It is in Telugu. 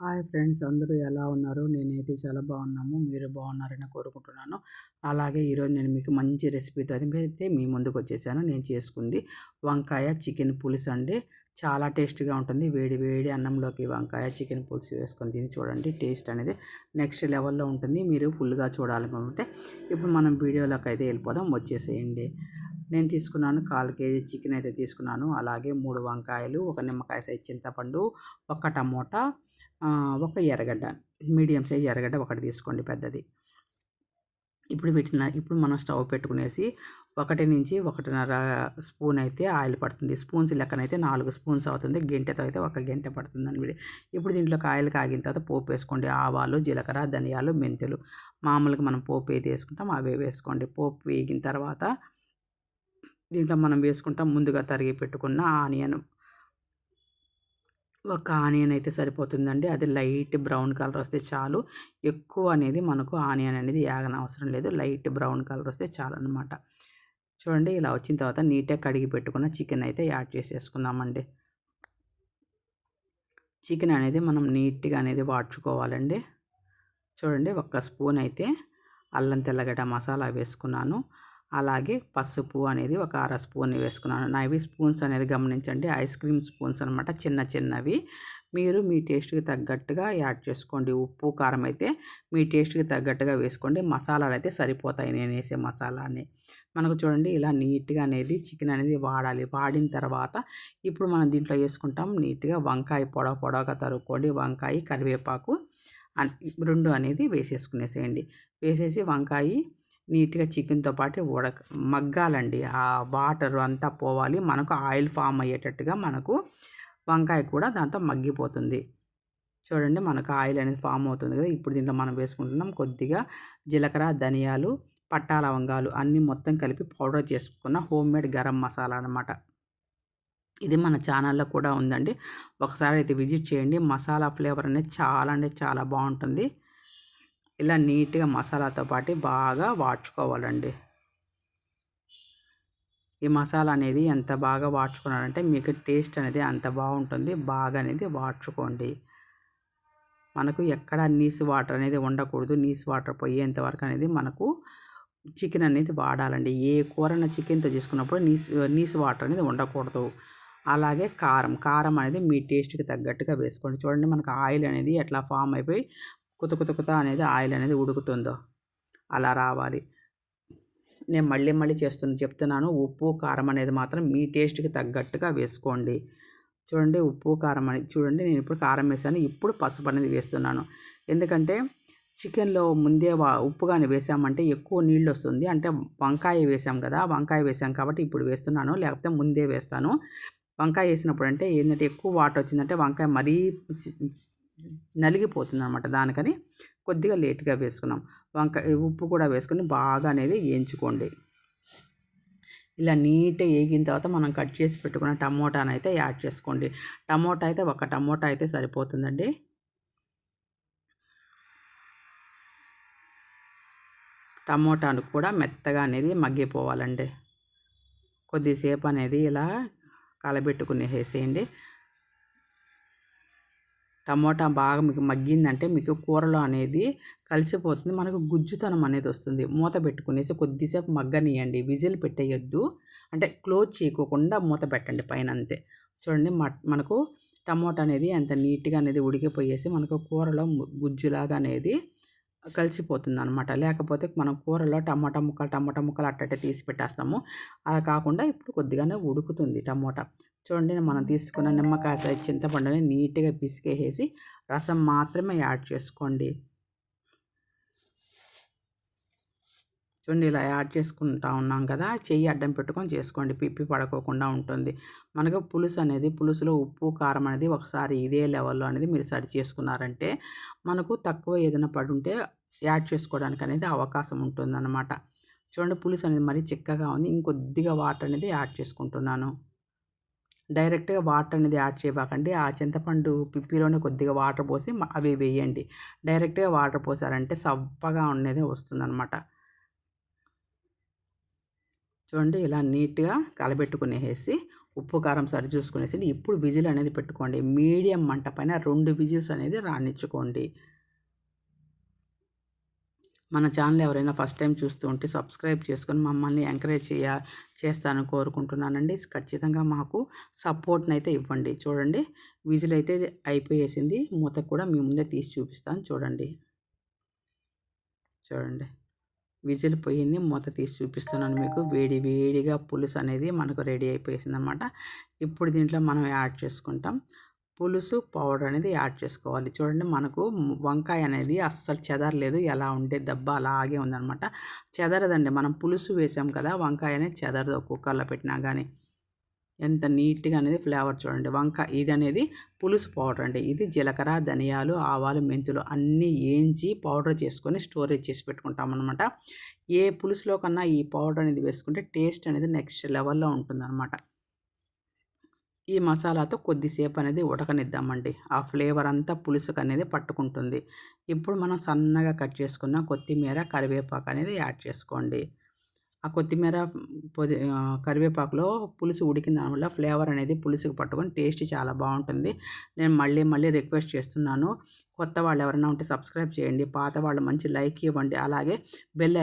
హాయ్ ఫ్రెండ్స్ అందరూ ఎలా ఉన్నారు? నేనైతే చాలా బాగున్నాము. మీరు బాగున్నారని కోరుకుంటున్నాను. అలాగే ఈరోజు నేను మీకు మంచి రెసిపీతో అయితే మీ ముందుకు వచ్చేసాను. నేను చేసుకుంది వంకాయ చికెన్ పులుసు అండి. చాలా టేస్ట్గా ఉంటుంది. వేడి వేడి అన్నంలోకి వంకాయ చికెన్ పులుసు వేసుకొని తిని చూడండి టేస్ట్ అనేది నెక్స్ట్ లెవెల్లో ఉంటుంది. మీరు ఫుల్గా చూడాలనుకుంటే ఇప్పుడు మనం వీడియోలోకి అయితే వెళ్ళిపోదాం. వచ్చేసేయండి. నేను తీసుకున్నాను కాల్ కేజీ చికెన్ అయితే తీసుకున్నాను. అలాగే మూడు వంకాయలు ఒక నిమ్మకాయ సైజ్ చింతపండు ఒక టమోటా ఒక ఎర్రగడ్డ మీడియం సైజ్ ఎర్రగడ్డ ఒకటి తీసుకోండి పెద్దది. ఇప్పుడు వీటిని ఇప్పుడు మనం స్టవ్ పెట్టుకునేసి ఒకటి నుంచి ఒకటిన్నర స్పూన్ అయితే ఆయిల్ పడుతుంది. స్పూన్స్ లెక్కనైతే నాలుగు స్పూన్స్ అవుతుంది. గంటెతో అయితే ఒక గంట పడుతుంది అని ఇప్పుడు దీంట్లో ఆయిల్ కాగిన తర్వాత పోపు వేసుకోండి. ఆవాలు జీలకర్ర ధనియాలు మెంతులు. మామూలుగా మనం పోపు ఏది వేసుకుంటాం అవే వేసుకోండి. పోపు వేగిన తర్వాత దీంట్లో మనం వేసుకుంటాం ముందుగా తరిగి పెట్టుకున్న ఆనియన్. ఒక ఆనియన్ అయితే సరిపోతుందండి. అది లైట్ బ్రౌన్ కలర్ వస్తే చాలు. ఎక్కువ అనేది మనకు ఆనియన్ అనేది యాగన అవసరం లేదు. లైట్ బ్రౌన్ కలర్ వస్తే చాలు అనమాట చూడండి ఇలా వచ్చిన తర్వాత నీట్గా కడిగి పెట్టుకున్న చికెన్ అయితే యాడ్ చేసేసుకుందామండి. చికెన్ అనేది మనం నీట్గా అనేది వాడ్చుకోవాలండి. చూడండి ఒక్క స్పూన్ అయితే అల్లం తెల్లగడ్డ మసాలా వేసుకున్నాను. అలాగే పసుపు అనేది ఒక అర స్పూన్ వేసుకున్నాను. నావి స్పూన్స్ అనేది గమనించండి. ఐస్ క్రీమ్ స్పూన్స్ అనమాట చిన్న చిన్నవి. మీరు మీ టేస్ట్కి తగ్గట్టుగా యాడ్ చేసుకోండి. ఉప్పు కారం అయితే మీ టేస్ట్కి తగ్గట్టుగా వేసుకోండి. మసాలాలు అయితే సరిపోతాయి. నేను వేసే మసాలాని. మనకు చూడండి ఇలా నీట్గా అనేది చికెన్ అనేది వాడాలి. వాడిన తర్వాత ఇప్పుడు మనం దీంట్లో వేసుకుంటాం. నీట్గా వంకాయ పొడవ పొడవగా తరుక్కోండి. వంకాయ కరివేపాకు రెండు అనేది వేసేసుకునేసేయండి. వేసేసి వంకాయ నీట్గా చికెన్తో పాటు ఉడక మగ్గాలండి. ఆ వాటర్ అంతా పోవాలి. మనకు ఆయిల్ ఫామ్ అయ్యేటట్టుగా మనకు వంకాయ కూడా దాంతో మగ్గిపోతుంది. చూడండి మనకు ఆయిల్ అనేది ఫామ్ అవుతుంది కదా. ఇప్పుడు దీంట్లో మనం వేసుకుంటున్నాం కొద్దిగా జీలకర్ర ధనియాలు పట్టా లవంగాలు అన్నీ మొత్తం కలిపి పౌడర్ చేసుకున్న హోమ్ మేడ్ గరం మసాలా అనమాట ఇది మన ఛానల్లో కూడా ఉందండి. ఒకసారి అయితే విజిట్ చేయండి. మసాలా ఫ్లేవర్ అనేది చాలా అంటే చాలా బాగుంటుంది. ఇలా నీట్గా మసాలాతో పాటు బాగా వాడ్చుకోవాలండి. ఈ మసాలా అనేది ఎంత బాగా వాడ్చుకున్నారంటే మీకు టేస్ట్ అనేది అంత బాగుంటుంది. బాగా అనేది వాడ్చుకోండి. మనకు ఎక్కడ నీసు వాటర్ అనేది ఉండకూడదు. నీసు వాటర్ పోయేంత వరకు అనేది మనకు చికెన్ అనేది వాడాలండి. ఏ కూరన చికెన్తో చేసుకున్నప్పుడు నీసు నీసు వాటర్ అనేది ఉండకూడదు. అలాగే కారం కారం అనేది మీ టేస్ట్కి తగ్గట్టుగా వేసుకోండి. చూడండి మనకు ఆయిల్ అనేది ఎట్లా ఫామ్ అయిపోయి కుత కొత్త కొత్త అనేది ఆయిల్ అనేది ఉడుకుతుందో. అలా రావాలి. నేను మళ్ళీ మళ్ళీ చేస్తుంది చెప్తున్నాను ఉప్పు కారం అనేది మాత్రం మీ టేస్ట్కి తగ్గట్టుగా వేసుకోండి. చూడండి ఉప్పు కారం అనేది చూడండి నేను ఇప్పుడు కారం వేసాను ఇప్పుడు పసుపు అనేది వేస్తున్నాను. ఎందుకంటే చికెన్లో ముందే ఉప్పు కానీ వేసామంటే ఎక్కువ నీళ్ళు వస్తుంది. అంటే వంకాయ వేసాం కదా వంకాయ వేసాం కాబట్టి ఇప్పుడు వేస్తున్నాను లేకపోతే ముందే వేస్తాను. వంకాయ వేసినప్పుడు అంటే ఏంటంటే ఎక్కువ వాటర్ వచ్చిందంటే వంకాయ మరీ నలిగిపోతుంది అనమాట దానికని కొద్దిగా లేట్గా వేసుకున్నాం. వంకాయ ఉప్పు కూడా వేసుకొని బాగా అనేది వేయించుకోండి. ఇలా నీట్గా వేగిన తర్వాత మనం కట్ చేసి పెట్టుకున్న టమోటాను అయితే యాడ్ చేసుకోండి. టమోటా అయితే ఒక టమోటా అయితే సరిపోతుందండి. టమోటాను కూడా మెత్తగా అనేది మగ్గిపోవాలండి. కొద్దిసేపు అనేది ఇలా కలబెట్టుకుని వేసేయండి టమోటా బాగా మీకు మగ్గిందంటే మీకు కూరలో అనేది కలిసిపోతుంది. మనకు గుజ్జుతనం అనేది వస్తుంది. మూత పెట్టుకునేసి కొద్దిసేపు మగ్గనియండి. విజిల్ పెట్టేయొద్దు. అంటే క్లోజ్ చేయకోకుండా మూత పెట్టండి పైన అంతే చూడండి మనకు టమోటా అనేది ఎంత నీట్గా అనేది ఉడికిపోయేసి మనకు కూరలో గుజ్జులాగా అనేది కలిసిపోతుంది అనమాట లేకపోతే మనం కూరలో టమాటా ముక్కలు టమాటా ముక్కలు అట్టటే తీసి పెట్టేస్తాము. అలా కాకుండా ఇప్పుడు కొద్దిగానే ఉడుకుతుంది టమోటా. చూడండి మనం తీసుకున్న నిమ్మకాయ చింతపండుని నీట్గా పిసికేసేసి రసం మాత్రమే యాడ్ చేసుకోండి. చూడండి ఇలా యాడ్ చేసుకుంటా ఉన్నాం కదా చెయ్యి అడ్డం పెట్టుకొని చేసుకోండి పిప్పి పడుకోకుండా ఉంటుంది. మనకు పులుసు అనేది పులుసులో ఉప్పు కారం అనేది ఒకసారి ఇదే లెవెల్లో అనేది మీరు సరి చేసుకున్నారంటే మనకు తక్కువ ఏదైనా పడుంటే యాడ్ చేసుకోవడానికి అనేది అవకాశం ఉంటుందన్నమాట. చూడండి పులుసు అనేది మరీ చిక్కగా ఉంది ఇంకొద్దిగా వాటర్ అనేది యాడ్ చేసుకుంటున్నాను. డైరెక్ట్గా వాటర్ అనేది యాడ్ చేయబాకండి. ఆ చింతపండు పిప్పిలోనే కొద్దిగా వాటర్ పోసి అవి వేయండి. డైరెక్ట్గా వాటర్ పోసారంటే సప్పగా అనేది వస్తుందన్నమాట. చూడండి ఇలా నీట్గా కలబెట్టుకునేసి ఉప్పు కారం సరి చూసుకునేసి ఇప్పుడు విజిల్ అనేది పెట్టుకోండి. మీడియం మంట పైన రెండు విజిల్స్ అనేది రాణించుకోండి. మన ఛానల్ ఎవరైనా ఫస్ట్ టైం చూస్తూ ఉంటే సబ్స్క్రైబ్ చేసుకొని మమ్మల్ని ఎంకరేజ్ చేయ చేస్తాను కోరుకుంటున్నానండి. ఖచ్చితంగా మాకు సపోర్ట్ని అయితే ఇవ్వండి. చూడండి విజిల్ అయితే అయిపోయేసింది. మూత కూడా మీ ముందే తీసి చూపిస్తాను. చూడండి. చూడండి. విజిల్ పోయింది. మూత తీసి చూపిస్తున్నాను మీకు. వేడి వేడిగా పులుసు అనేది మనకు రెడీ అయిపోయింది అనమాట ఇప్పుడు దీంట్లో మనం యాడ్ చేసుకుంటాం. పులుసు పౌడర్ అనేది యాడ్ చేసుకోవాలి. చూడండి మనకు వంకాయ అనేది అస్సలు చెదరలేదు ఎలా ఉంటే దెబ్బ అలాగే ఉందనమాట. చెదరదండి. మనం పులుసు వేసాం కదా వంకాయ అనేది చెదరదు. కుక్కర్లో పెట్టినా కానీ ఎంత నీట్గా అనేది ఫ్లేవర్ చూడండి. వంకాయ ఇది అనేది పులుసు పౌడర్ అండి. ఇది జీలకర్ర ధనియాలు ఆవాలు మెంతులు అన్నీ వేయించి పౌడర్ చేసుకొని స్టోరేజ్ చేసి పెట్టుకుంటాం అనమాట ఏ పులుసులో కన్నా ఈ పౌడర్ అనేది వేసుకుంటే టేస్ట్ అనేది నెక్స్ట్ లెవెల్లో ఉంటుందన్నమాట. ఈ మసాలాతో కొద్దిసేపు అనేది ఉడకనిద్దామండి. ఆ ఫ్లేవర్ అంతా పులుసుకు అనేది పట్టుకుంటుంది. ఇప్పుడు మనం సన్నగా కట్ చేసుకున్న కొత్తిమీర కరివేపాకు అనేది యాడ్ చేసుకోండి. ఆ కొత్తిమీర పొది కరివేపాకులో పులుసు ఉడికిన దానివల్ల ఫ్లేవర్ అనేది పులుసుకు పట్టుకొని టేస్ట్ చాలా బాగుంటుంది. నేను మళ్ళీ మళ్ళీ రిక్వెస్ట్ చేస్తున్నాను. కొత్త వాళ్ళు ఎవరైనా ఉంటే సబ్స్క్రైబ్ చేయండి. పాత వాళ్ళు మంచి లైక్ ఇవ్వండి. అలాగే బెల్